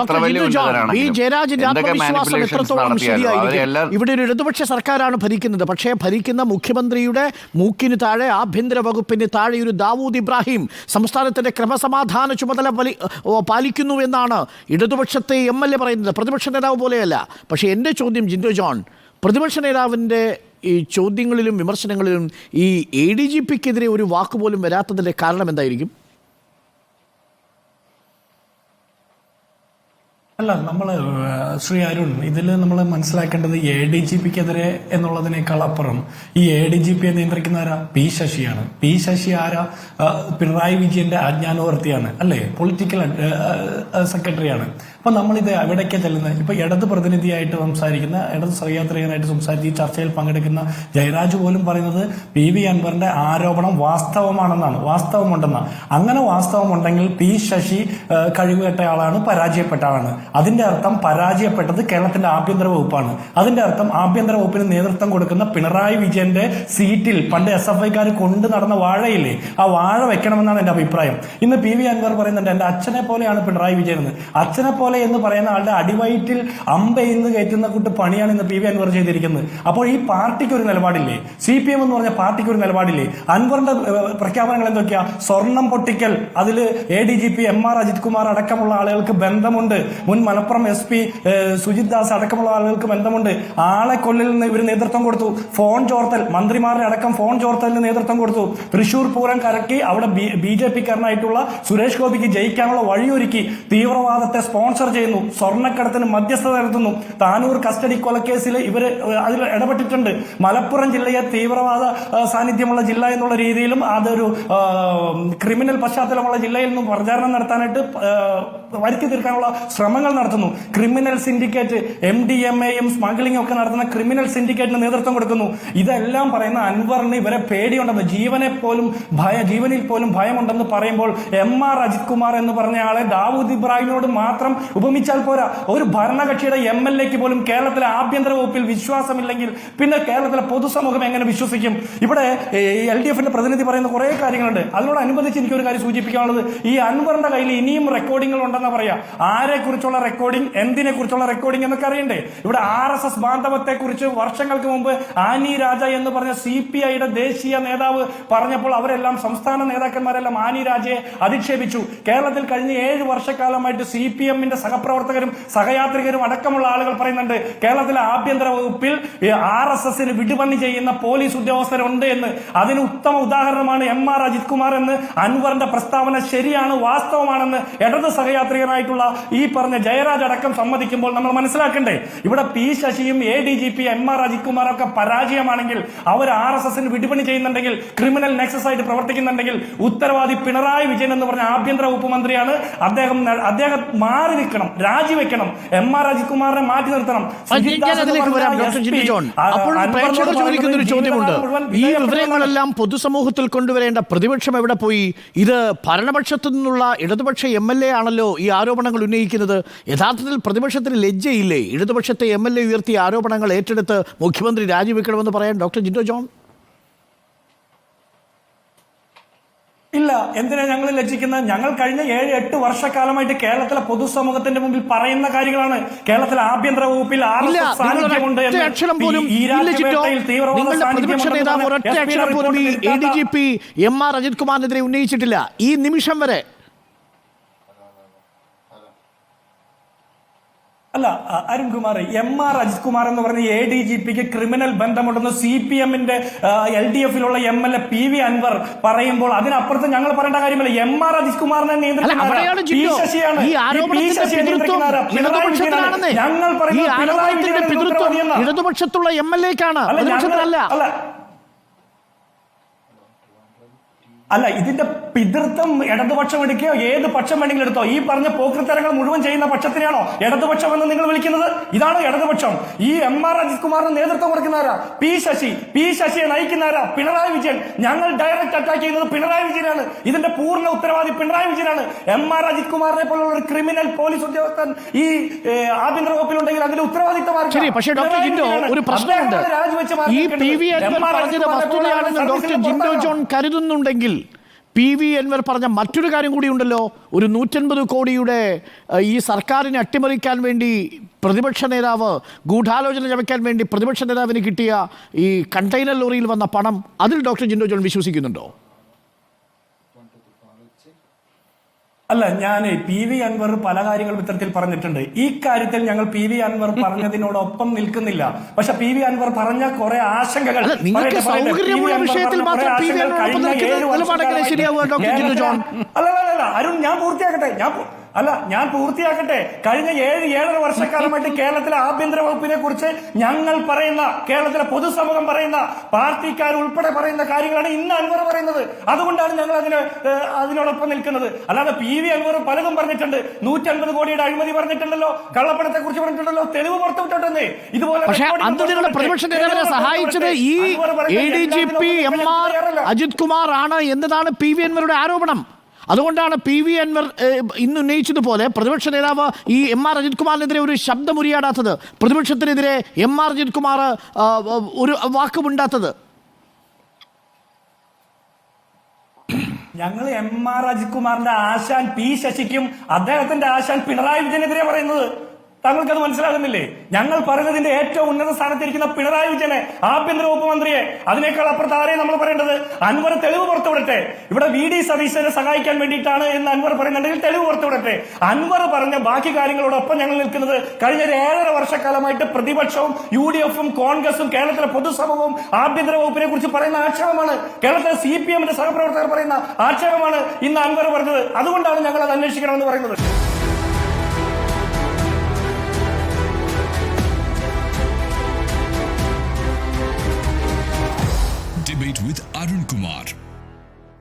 Doctor John, ഈ ജയരാജന്റെ ആത്മവിശ്വാസം എത്രത്തോളം ശരിയായിരിക്കും? ഇവിടെ ഒരു ഇടതുപക്ഷ സർക്കാരാണ് ഭരിക്കുന്നത്. പക്ഷേ ഭരിക്കുന്ന മുഖ്യമന്ത്രിയുടെ മൂക്കിന് താഴെ ആഭ്യന്തര വകുപ്പിന് താഴെ ഒരു ദാവൂദ് ഇബ്രാഹിം സംസ്ഥാനത്തിന്റെ ക്രമസമാധാന ചുമതല പാലിക്കുന്നു എന്നാണ് ഇടതുപക്ഷത്തെ എം എൽ എ പറയുന്നത്. പ്രതിപക്ഷ നേതാവ് പോലെയല്ല. പക്ഷേ എന്റെ ചോദ്യം ജിൻഡോ ജോൺ പ്രതിപക്ഷ നേതാവിന്റെ ഈ ചോദ്യങ്ങളിലും വിമർശനങ്ങളിലും ഈ എ ഡി ജി പിക്കെതിരെ ഒരു വാക്കുപോലും വരാത്തതിന്റെ കാരണം എന്തായിരിക്കും? അല്ല നമ്മൾ ശ്രീ അരുൺ ഇതിൽ നമ്മൾ മനസ്സിലാക്കേണ്ടത് എ ഡി ജി പിക്കെതിരെ എന്നുള്ളതിനേക്കാൾ അപ്പുറം ഈ എ ഡി ജി പിയെ നിയന്ത്രിക്കുന്ന ആരാ പി ശശിയാണ്. പി ശശി ആരാ? പിണറായി വിജയന്റെ ആജ്ഞാനുവർത്തിയാണ്. അല്ലേ? പൊളിറ്റിക്കൽ സെക്രട്ടറിയാണ്. അപ്പൊ നമ്മളിത് എവിടേക്ക് ചെല്ലുന്നത്. ഇപ്പൊ ഇടത് പ്രതിനിധിയായിട്ട് സംസാരിക്കുന്ന ഇടത് സഹയാത്രികനായിട്ട് സംസാരിച്ച് ഈ ചർച്ചയിൽ പങ്കെടുക്കുന്ന ജയരാജ് പോലും പറയുന്നത് പി വി അൻവറിന്റെ ആരോപണം വാസ്തവമാണെന്നാണ്. വാസ്തവമുണ്ടെന്നാണ് അങ്ങനെ വാസ്തവമുണ്ടെങ്കിൽ പി ശശി കഴിവുകെട്ട ആളാണ് പരാജയപ്പെട്ട ആളാണ്. അതിന്റെ അർത്ഥം പരാജയപ്പെട്ടത് കേരളത്തിന്റെ ആഭ്യന്തര വകുപ്പാണ്. അതിന്റെ അർത്ഥം ആഭ്യന്തര വകുപ്പിന് നേതൃത്വം കൊടുക്കുന്ന പിണറായി വിജയന്റെ സീറ്റിൽ പണ്ട് എസ് എഫ് ഐക്കാർ കൊണ്ടു നടന്ന വാഴയില്ലേ? ആ വാഴ വെക്കണമെന്നാണ് എന്റെ അഭിപ്രായം. ഇന്ന് പി വി അൻവർ പറയുന്നുണ്ട് എന്റെ അച്ഛനെ പോലെയാണ് പിണറായി വിജയൻ എന്ന്. അച്ഛനെ പോലെ എന്ന് പറയുന്ന ആളുടെ അടിവയറ്റിൽ അമ്പെയ്ന്ന് കയറ്റുന്ന കൂട്ട് പണിയാണ് ഇന്ന് പി വി അൻവർ ചെയ്തിരിക്കുന്നത്. അപ്പോൾ ഈ പാർട്ടിക്ക് ഒരു നിലപാടില്ലേ? സി പി എം എന്ന് പറഞ്ഞ പാർട്ടിക്ക് ഒരു നിലപാടില്ലേ? അൻവറിന്റെ പ്രഖ്യാപനങ്ങൾ എന്തൊക്കെയാ? സ്വർണം പൊട്ടിക്കൽ അതിൽ A D G P M R Ajith Kumar അടക്കമുള്ള ആളുകൾക്ക് ബന്ധമുണ്ട്. മുൻ മലപ്പുറം എസ് പി സുജിത് ദാസ് അടക്കമുള്ള ആളുകൾക്ക് ബന്ധമുണ്ട്. ആളെ കൊല്ലിൽ നിന്ന് ഇവർ നേതൃത്വം കൊടുത്തു. ഫോൺ ചോർത്തൽ മന്ത്രിമാരുടെ അടക്കം ഫോൺ ചോർത്തലിന് നേതൃത്വം കൊടുത്തു. തൃശൂർ പൂരം കറക്കി അവിടെ ബി ജെ പിക്കാരനായിട്ടുള്ള സുരേഷ് ഗോപിക്ക് ജയിക്കാനുള്ള വഴിയൊരുക്കി. തീവ്രവാദത്തെ സ്പോൺസർ ചെയ്യുന്നു സ്വർണക്കടത്തിന് മധ്യസ്ഥത നടത്തുന്നു. താനൂർ കസ്റ്റഡി കൊലക്കേസിൽ ഇവർ അതിൽ ഇടപെട്ടിട്ടുണ്ട്. മലപ്പുറം ജില്ലയെ തീവ്രവാദ സാന്നിധ്യമുള്ള ജില്ല എന്നുള്ള രീതിയിലും അതൊരു ക്രിമിനൽ പശ്ചാത്തലമുള്ള ജില്ലയിൽ നിന്നും പ്രചാരണം നടത്താനായിട്ട് വരുത്തി തീർക്കാനുള്ള ശ്രമങ്ങൾ നടത്തുന്നു. Criminal syndicate M D M എയും സ്മഗ്ലിംഗും ഒക്കെ നടത്തുന്ന ക്രിമിനൽ സിൻഡിക്കേറ്റിന് നേതൃത്വം കൊടുക്കുന്നു. ഇതെല്ലാം പറയുന്ന അൻവറിന് ഇവരെ പേടിയുണ്ടെന്ന് ജീവനെ പോലും ഭയ ജീവനിൽ പോലും ഭയമുണ്ടെന്ന് പറയുമ്പോൾ എം ആർ അജിത് കുമാർ എന്ന് പറഞ്ഞ ആളെ ദാവൂദ് ഇബ്രാഹിമിനോട് മാത്രം ഉപമിച്ചാൽ പോരാ. ഒരു ഭരണകക്ഷിയുടെ എം എൽ എക്ക് പോലും കേരളത്തിലെ ആഭ്യന്തര വകുപ്പിൽ വിശ്വാസമില്ലെങ്കിൽ പിന്നെ കേരളത്തിലെ പൊതുസമൂഹം എങ്ങനെ വിശ്വസിക്കും? ഇവിടെ എൽ ഡി എഫിന്റെ പ്രതിനിധി പറയുന്ന കുറെ കാര്യങ്ങളുണ്ട്. അതിനോടനുബന്ധിച്ച് എനിക്ക് ഒരു കാര്യം സൂചിപ്പിക്കാനുള്ളത്. ഈ അൻവറിന്റെ കയ്യിൽ ഇനിയും റെക്കോർഡിംഗുകൾ ഉണ്ടെന്ന് പറയാ. ആരെ കുറിച്ചുള്ള റെക്കോർഡിംഗ് എന്തിനെ കുറിച്ചുള്ള റെക്കോർഡിംഗ് എന്നൊക്കെ അറിയണ്ടേ? ഇവിടെ ആർ എസ് എസ് ബാന്ധവത്തെ കുറിച്ച് വർഷങ്ങൾക്ക് മുമ്പ് ആനി രാജ എന്ന് പറഞ്ഞ സി പി ഐയുടെ ദേശീയ നേതാവ് പറഞ്ഞപ്പോൾ അവരെല്ലാം സംസ്ഥാന നേതാക്കന്മാരെല്ലാം ആനി രാജയെ അധിക്ഷേപിച്ചു. കേരളത്തിൽ കഴിഞ്ഞ ഏഴ് വർഷക്കാലമായിട്ട് സി പി എമ്മിന്റെ സഹപ്രവർത്തകരും സഹയാത്രികരും അടക്കമുള്ള ആളുകൾ പറയുന്നുണ്ട് കേരളത്തിലെ ആഭ്യന്തര വകുപ്പിൽ ആർ എസ് എസിന് വിടുപണി ചെയ്യുന്ന പോലീസ് ഉദ്യോഗസ്ഥരുണ്ട് എന്ന്. അതിന് ഉത്തമ ഉദാഹരണമാണ് എം ആർ അജിത് കുമാർ എന്ന്. അൻവറിന്റെ പ്രസ്താവന ശരിയാണ് വാസ്തവമാണെന്ന് ഇടത് സഹയാത്രികനായിട്ടുള്ള ഈ പറഞ്ഞ ജയരാജ് അടക്കം സമ്മതിക്കുമ്പോൾ നമ്മൾ മനസ്സിലാക്കണ്ടേ. ഇവിടെ P ശശിയും A D G P M R Ajith കുമാറും ഒക്കെ പരാജയമാണെങ്കിൽ അവർ ആർ എസ് എസിന് വിടുപണി ചെയ്യുന്നുണ്ടെങ്കിൽ ക്രിമിനൽ നെക്സസ് ആയിട്ട് പ്രവർത്തിക്കുന്നുണ്ടെങ്കിൽ ഉത്തരവാദി പിണറായി വിജയൻ എന്ന് പറഞ്ഞ ആഭ്യന്തര വകുപ്പ് മന്ത്രിയാണ്. അദ്ദേഹം അദ്ദേഹം മാറി നിൽക്കണം രാജിവെക്കണം. എം ആർ അജിത് കുമാറിനെ മാറ്റി നിർത്തണം. അപ്പോൾ പ്രേക്ഷകർ ചോദിക്കുന്ന ഒരു ചോദ്യമുണ്ട്. ഈ. വിവരങ്ങളെല്ലാം പൊതുസമൂഹത്തിൽ കൊണ്ടുവരേണ്ട പ്രതിപക്ഷം എവിടെ പോയി? ഇത് ഭരണപക്ഷത്തു നിന്നുള്ള ഇടതുപക്ഷ എം എൽ എ ആണല്ലോ ഈ ആരോപണങ്ങൾ ഉന്നയിക്കുന്നത്. യഥാർത്ഥത്തിൽ പ്രതിപക്ഷത്തിന് ലജ്ജയില്ലേ? ഇടതുപക്ഷത്തെ എം എൽ എ ഉയർത്തിയ ആരോപണങ്ങൾ ഏറ്റെടുത്ത് മുഖ്യമന്ത്രി രാജിവെക്കണമെന്ന് പറയാൻ ഡോക്ടർ ജിൻഡോ ജോൺ? ഇല്ല എന്തിനാ ഞങ്ങൾ ലജ്ജിക്കുന്നത്? ഞങ്ങൾ കഴിഞ്ഞ ഏഴ് എട്ട് വർഷക്കാലമായിട്ട് കേരളത്തിലെ പൊതുസമൂഹത്തിന്റെ മുമ്പിൽ പറയുന്ന കാര്യങ്ങളാണ്. കേരളത്തിലെ ആഭ്യന്തര വകുപ്പിൽ സാന്നിധ്യമുണ്ട് എം ആർ അജിത് കുമാറിനെതിരെ ഉന്നയിച്ചിട്ടില്ല. ഈ നിമിഷം വരെ അല്ല അരുൺ അരുൺകുമാർ എം ആർ അജിത് കുമാർ എന്ന് പറഞ്ഞ എ ഡി ജി പിക്ക് ക്രിമിനൽ ബന്ധമുണ്ടെന്ന് സി പി എമ്മിന്റെ L D എഫിലുള്ള M L A P V Anvar പറയുമ്പോൾ അതിനപ്പുറത്ത് ഞങ്ങൾ പറയേണ്ട കാര്യമില്ല. എം ആർ അജിത് കുമാറിനെ നിയന്ത്രിക്കുന്ന. ഞങ്ങൾ പറയുന്നത് ഇടതുപക്ഷത്തുള്ള എം എൽ എക്കാണ് അല്ല, ഞങ്ങൾ- പ്രതിപക്ഷത്തിനല്ല അല്ല ഇതിന്റെ പിതൃത്വം ഇടതുപക്ഷം എടുക്കുകയോ ഏത് പക്ഷം വേണമെങ്കിലും എടുത്തോ? ഈ പറഞ്ഞ പോക്കൃത്തരങ്ങൾ മുഴുവൻ ചെയ്യുന്ന പക്ഷത്തിനാണോ ഇടതുപക്ഷം എന്ന് നിങ്ങൾ വിളിക്കുന്നത്? ഇതാണ് ഇടതുപക്ഷം. ഈ എം ആർ അജിത് കുമാറിന് നേതൃത്വം കൊടുക്കുന്നവരാ? പി ശശി. പി ശശിയെ നയിക്കുന്നവരാ? പിണറായി വിജയൻ. ഞങ്ങൾ ഡയറക്റ്റ് അറ്റാക്ക് ചെയ്യുന്നത് പിണറായി വിജയനാണ്. ഇതിന്റെ പൂർണ ഉത്തരവാദി പിണറായി വിജയനാണ്. എം ആർ അജിത് കുമാറിനെ പോലുള്ള ഒരു ക്രിമിനൽ പോലീസ് ഉദ്യോഗസ്ഥൻ ഈ ആഭ്യന്തര വകുപ്പിലുണ്ടെങ്കിൽ അതിന്റെ ഉത്തരവാദിത്തം ആർക്കാ? ശരി പക്ഷേ ഡോക്ടർ ജിൻഡോ ഒരു പ്രശ്നമുണ്ട്. ഈ P V doctor Jinto John കരുതുന്നുണ്ടെങ്കിൽ പി വി എൻവർ പറഞ്ഞ മറ്റൊരു കാര്യം കൂടിയുണ്ടല്ലോ ഒരു നൂറ്റൻപത് കോടിയുടെ ഈ സർക്കാരിനെ അട്ടിമറിക്കാൻ വേണ്ടി പ്രതിപക്ഷ നേതാവ് ഗൂഢാലോചന ചമയ്ക്കാൻ വേണ്ടി പ്രതിപക്ഷ നേതാവിന് കിട്ടിയ ഈ കണ്ടെയ്നർ ലോറിയിൽ വന്ന പണം അതിൽ ഡോക്ടർ ജിൻഡോ ജോൺ വിശ്വസിക്കുന്നുണ്ടോ? അല്ല ഞാൻ പി വി അൻവർ പല കാര്യങ്ങളും ഇത്തരത്തിൽ പറഞ്ഞിട്ടുണ്ട്. ഈ കാര്യത്തിൽ ഞങ്ങൾ പി വി അൻവർ പറഞ്ഞതിനോടൊപ്പം നിൽക്കുന്നില്ല. പക്ഷെ പി വി അൻവർ പറഞ്ഞ കുറെ ആശങ്കകൾ. അല്ല? അല്ല അരുൺ ഞാൻ പൂർത്തിയാക്കട്ടെ. ഞാൻ അല്ല ഞാൻ പൂർത്തിയാക്കട്ടെ. കഴിഞ്ഞ ഏഴ് ഏഴര വർഷക്കാലമായിട്ട് കേരളത്തിലെ ആഭ്യന്തര വകുപ്പിനെ കുറിച്ച് ഞങ്ങൾ പറയുന്ന കേരളത്തിലെ പൊതുസമൂഹം പറയുന്ന പാർട്ടിക്കാർ ഉൾപ്പെടെ പറയുന്ന കാര്യങ്ങളാണ് ഇന്ന് അൻവർ പറയുന്നത്. അതുകൊണ്ടാണ് ഞങ്ങൾ അതിന് അതിനോടൊപ്പം നിൽക്കുന്നത്. അല്ലാതെ പി വി അൻവർ പലതും പറഞ്ഞിട്ടുണ്ട്. നൂറ്റൻപത് കോടിയുടെ അഴിമതി പറഞ്ഞിട്ടുണ്ടല്ലോ. കള്ളപ്പണത്തെ കുറിച്ച് പറഞ്ഞിട്ടുണ്ടല്ലോ. തെളിവ് പുറത്തുവിട്ടോട്ടെ ഇതുപോലെ പക്ഷേ പ്രതിപക്ഷ നേതാവിനെ സഹായിച്ചത് ഈ അൻവർ പറയുന്ന A D G P M R Ajith Kumar ആണ് എന്നതാണ് പി വി അൻവറുടെ ആരോപണം. അതുകൊണ്ടാണ് പി വി അൻവർ ഇന്ന് ഉന്നയിച്ചതുപോലെ പ്രതിപക്ഷ നേതാവ് ഈ എം ആർ അജിത് കുമാറിനെതിരെ ഒരു ശബ്ദം ഉരിയാടാത്തത് പ്രതിപക്ഷത്തിനെതിരെ എം ആർ അജിത് കുമാർ ഒരു വാക്കുമുണ്ടാത്തത്. ഞങ്ങൾ എം ആർ അജിത് കുമാറിന്റെ ആശാൻ പി ശശിക്കും അദ്ദേഹത്തിന്റെ ആശാൻ പിണറായി വിജയനെതിരെ പറയുന്നത് താങ്കൾക്കത് മനസ്സിലാകുന്നില്ലേ? ഞങ്ങൾ പറയുന്നതിന്റെ ഏറ്റവും ഉന്നത സ്ഥാനത്തിരിക്കുന്ന പിണറായി വിജയനെ ആഭ്യന്തര വകുപ്പ് മന്ത്രിയെ അതിനേക്കാൾ അപ്പുറത്ത് ആരെയും നമ്മൾ പറയേണ്ടത്? അൻവർ തെളിവ് പുറത്തുവിടട്ടെ. ഇവിടെ വി ഡി സതീശനെ സഹായിക്കാൻ വേണ്ടിയിട്ടാണ് എന്ന് അൻവർ പറയുന്നുണ്ടെങ്കിൽ തെളിവ് പുറത്തുവിടട്ടെ. അൻവർ പറഞ്ഞ ബാക്കി കാര്യങ്ങളോടൊപ്പം ഞങ്ങൾ നിൽക്കുന്നത് കഴിഞ്ഞ ഒരു ഏഴര വർഷക്കാലമായിട്ട് പ്രതിപക്ഷവും യു ഡി എഫും കോൺഗ്രസും കേരളത്തിലെ പൊതുസമൂഹവും ആഭ്യന്തര വകുപ്പിനെ കുറിച്ച് പറയുന്ന ആക്ഷേപമാണ്. കേരളത്തിലെ സി പി എമ്മിന്റെ സഹപ്രവർത്തകർ പറയുന്ന ആക്ഷേപമാണ് ഇന്ന് അൻവർ പറഞ്ഞത്. അതുകൊണ്ടാണ് ഞങ്ങൾ അത് അന്വേഷിക്കണമെന്ന് പറയുന്നത്. Debate with Arun Kumar